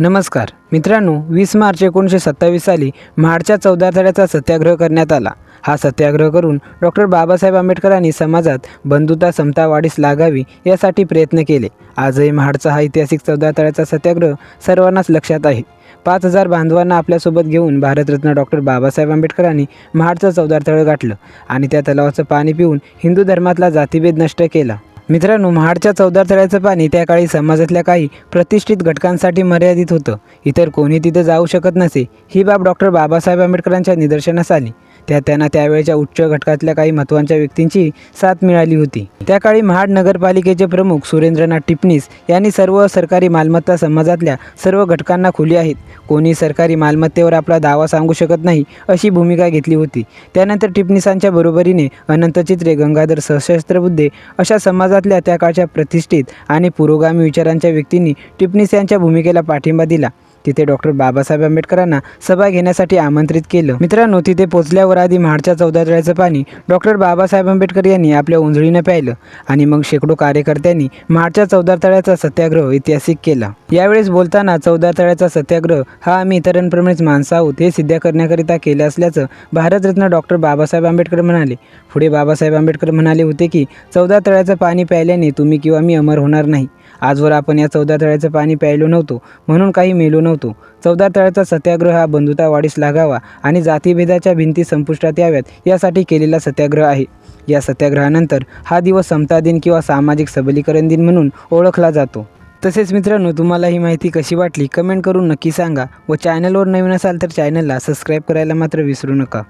नमस्कार. मित्रांनो वीस मार्च एकोणीसशे सत्तावीस साली महाडच्या चौदा तळ्याचा सत्याग्रह करण्यात आला. हा सत्याग्रह करून डॉक्टर बाबासाहेब आंबेडकरांनी समाजात बंधुता समता वाढीस लागावी यासाठी प्रयत्न केले. आजही महाडचा हा ऐतिहासिक चौदा तळ्याचा सत्याग्रह सर्वांनाच लक्षात आहे. पाच हजार बांधवांना आपल्यासोबत घेऊन भारतरत्न डॉक्टर बाबासाहेब आंबेडकरांनी महाडचं चौदा तळं गाठलं आणि त्या तलावाचं पाणी पिऊन हिंदू धर्मातला जातीभेद नष्ट केला. मित्रांनो महाडच्या चौदार तळ्याचं पाणी त्या काळी समाजातल्या काही प्रतिष्ठित घटकांसाठी मर्यादित होतं. इतर कोणी तिथं जाऊ शकत नसे ही बाब डॉक्टर बाबासाहेब आंबेडकरांच्या निदर्शनास आली. त्या त्यांना त्यावेळच्या उच्च घटकातल्या काही महत्त्वाच्या व्यक्तींची साथ मिळाली होती. त्या काळी महाड नगरपालिकेचे प्रमुख सुरेंद्रनाथ टिपणीस यांनी सर्व सरकारी मालमत्ता समाजातल्या सर्व घटकांना खुली आहेत. कोणी सरकारी मालमत्तेवर आपला दावा सांगू शकत नाही अशी भूमिका घेतली होती. त्यानंतर टिपणीसांच्या बरोबरीने अनंत चित्रे गंगाधर सशस्त्र बुद्धे अशा समाजातल्या त्या काळच्या प्रतिष्ठित आणि पुरोगामी विचारांच्या व्यक्तींनी टिपणीस यांच्या भूमिकेला पाठिंबा दिला. तिथे डॉक्टर बाबासाहेब आंबेडकरांना सभा घेण्यासाठी आमंत्रित केलं. मित्रांनो तिथे पोचल्यावर आधी महाडच्या चौदा तळ्याचं पाणी डॉक्टर बाबासाहेब आंबेडकर यांनी आपल्या उंजळीनं प्यायलं आणि मग शेकडो कार्यकर्त्यांनी महाडच्या चौदा तळ्याचा सत्याग्रह ऐतिहासिक केला. यावेळेस बोलताना चौदा तळ्याचा सत्याग्रह हा आम्ही इतरांप्रमाणेच माणसं आहोत हे सिद्ध करण्याकरिता केलं असल्याचं भारतरत्न डॉक्टर बाबासाहेब आंबेडकर म्हणाले. पुढे बाबासाहेब आंबेडकर म्हणाले होते की चौदा तळ्याचं पाणी प्यायल्याने तुम्ही किंवा मी अमर होणार नाही. आजवर आपण या चौदा तळ्याचं पाणी प्यायलो नव्हतो म्हणून काही मेलो नव्हतो. चौदा तळ्याचा सत्याग्रह हा बंधुता वाढीस लागावा आणि जातीभेदाच्या भिंती संपुष्टात याव्यात यासाठी केलेला सत्याग्रह आहे. या सत्याग्रहानंतर हा दिवस समता दिन किंवा सामाजिक सबलीकरण दिन म्हणून ओळखला जातो. तसेच मित्रांनो तुम्हाला ही माहिती कशी वाटली कमेंट करून नक्की सांगा व चॅनलवर नवीन असाल तर चॅनलला सबस्क्राईब करायला मात्र विसरू नका.